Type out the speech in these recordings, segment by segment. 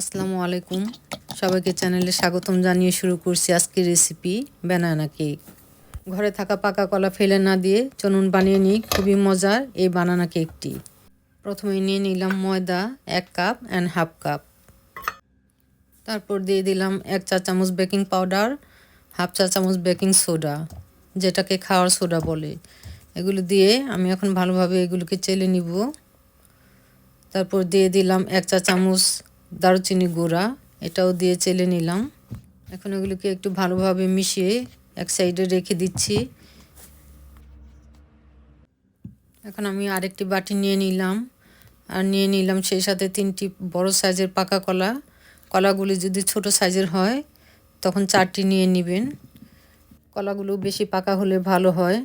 আসসালামু আলাইকুম। সবাইকে চ্যানেলে স্বাগতম জানিয়ে শুরু করছি আজকের রেসিপি ব্যানানা কেক ঘরে থাকা পাকা কলা ফেলে না দিয়ে চলুন বানিয়ে নিই, খুবই মজার এই বানানা কেকটি প্রথমে নিয়ে নিলাম ময়দা, এক কাপ অ্যান্ড হাফ কাপ তারপর দিয়ে দিলাম এক চা চামচ বেকিং পাউডার হাফ চা চামচ বেকিং সোডা যেটাকে খাওয়ার সোডা বলে। এগুলো দিয়ে আমি এখন ভালোভাবে এগুলোকে চেলে নিব। তারপর দিয়ে দিলাম এক চা চামচ দারুচিনি গুঁড়া, এটাও দিয়ে চেলে নিলাম। এখন এগুলোকে একটু ভালোভাবে মিশিয়ে এক সাইডে রেখে দিচ্ছি। এখন আমি আরেকটি বাটি নিয়ে নিলাম। আর নিয়ে নিলাম সেই সাথে তিনটি বড় সাইজের পাকা কলা। কলাগুলি যদি ছোট সাইজের হয়, তখন চারটি নিয়ে নেবেন। কলাগুলো বেশি পাকা হলে ভালো হয়।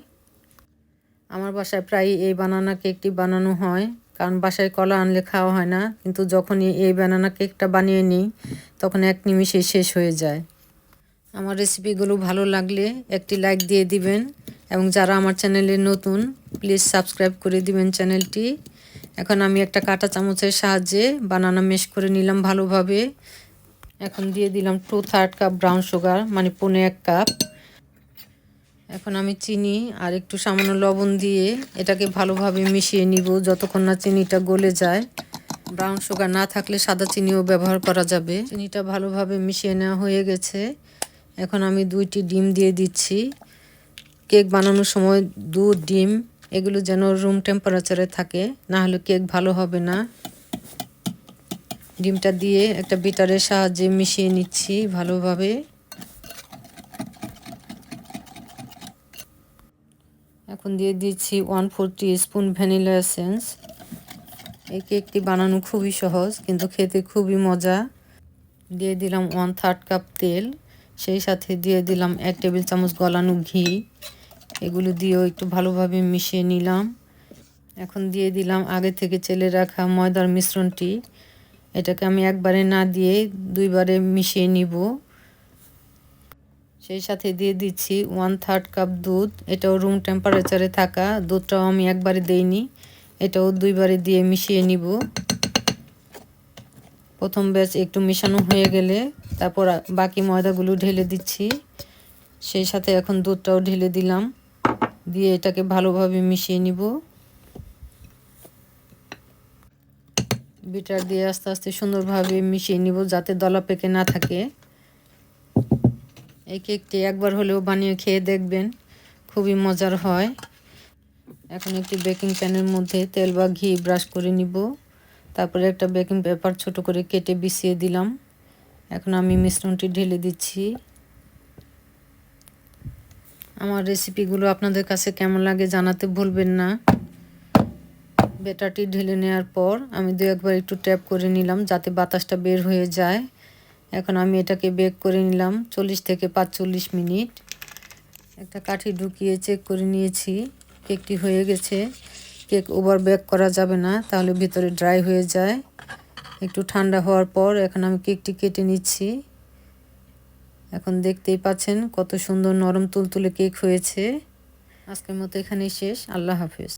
আমার বাসায় প্রায় এই বানানা কেকটি বানানো হয়। কারণ বাসায় কলা আনলে খাওয়া হয় না। কিন্তু যখনই এই বানানা কেকটা বানিয়ে নিই, তখন এক নিমিষে শেষ হয়ে যায়। আমার রেসিপিগুলো ভালো লাগলে একটি লাইক দিয়ে দিবেন এবং যারা আমার চ্যানেলে নতুন প্লিজ সাবস্ক্রাইব করে দিবেন চ্যানেলটি এখন আমি একটা কাঁটা চামচের সাহায্যে বানানা মেশ করে নিলাম ভালোভাবে। এখন দিয়ে দিলাম two third cup brown sugar মানে পনে এক কাপ এখন আমি চিনি আর একটু সামান্য লবণ দিয়ে এটাকে ভালোভাবে মিশিয়ে নিব যতক্ষণ না চিনিটা গলে যায়। ব্রাউন সুগার না থাকলে সাদা চিনিও ব্যবহার করা যাবে। চিনিটা ভালোভাবে মিশিয়ে নেওয়া হয়ে গেছে। এখন আমি দুইটি ডিম দিয়ে দিচ্ছি। কেক বানানোর সময় দুধ ডিম, এগুলো যেন রুম টেম্পারেচারে থাকে, না হলে কেক ভালো হবে না। ডিমটা দিয়ে একটা বিটারের সাহায্যে মিশিয়ে নিচ্ছি ভালোভাবে। এখন দিয়ে দিচ্ছি one four spoon vanilla essence এই কেকটি বানানো খুবই সহজ, কিন্তু খেতে খুবই মজা। দিয়ে দিলাম ওয়ান থার্ড কাপ তেল, সেই সাথে দিয়ে দিলাম এক টেবিল চামচ গলানো ঘি। এগুলো দিয়েও একটু ভালোভাবে মিশিয়ে নিলাম। এখন দিয়ে দিলাম আগে থেকে চেলে রাখা ময়দার মিশ্রণটি। এটাকে আমি একবারে না দিয়ে দুইবারে মিশিয়ে নিব। সেই সাথে দিয়ে দিচ্ছি ওয়ান থার্ড কাপ দুধ। এটাও রুম টেম্পারেচারে থাকা। দুধটাও আমি একবারে দেইনি। এটাও দুইবারে দিয়ে মিশিয়ে নিব। প্রথম ব্যাচ একটু মেশানো হয়ে গেলে তারপর বাকি ময়দাগুলো ঢেলে দিচ্ছি। সেই সাথে এখন দুধটাও ঢেলে দিলাম। দিয়ে এটাকে ভালোভাবে মিশিয়ে নিব। বিটার দিয়ে আস্তে আস্তে সুন্দরভাবে মিশিয়ে নিব যাতে দলা পেকে না থাকে। এই কেকটি একবার হলেও বানিয়ে খেয়ে দেখবেন, খুবই মজার হয়। এখন একটি বেকিং প্যানের মধ্যে তেল বা ঘি ব্রাশ করে নিব। তারপরে একটা বেকিং পেপার ছোট করে কেটে বিছিয়ে দিলাম। এখন আমি মিশ্রণটি ঢেলে দিচ্ছি। আমার রেসিপিগুলো আপনাদের কাছে কেমন লাগে জানাতে ভুলবেন না। বেটারটি ঢেলে নেওয়ার পর আমি দু একবার একটু ট্যাপ করে নিলাম যাতে বাতাসটা বের হয়ে যায়। এখন আমি এটাকে বেক করে নিলাম চল্লিশ থেকে পাঁচচল্লিশ মিনিট। একটা কাঠি ঢুকিয়ে চেক করে নিয়েছি, কেকটি হয়ে গেছে। কেক ওভার বেক করা যাবে না, তাহলে ভিতরে ড্রাই হয়ে যায়। একটু ঠান্ডা হওয়ার পর এখন আমি কেকটি কেটে নিচ্ছি। এখন দেখতেই পাচ্ছেন কত সুন্দর নরম তুলতুলে কেক হয়েছে। আজকের মতো এখানেই শেষ, আল্লাহ হাফিজ।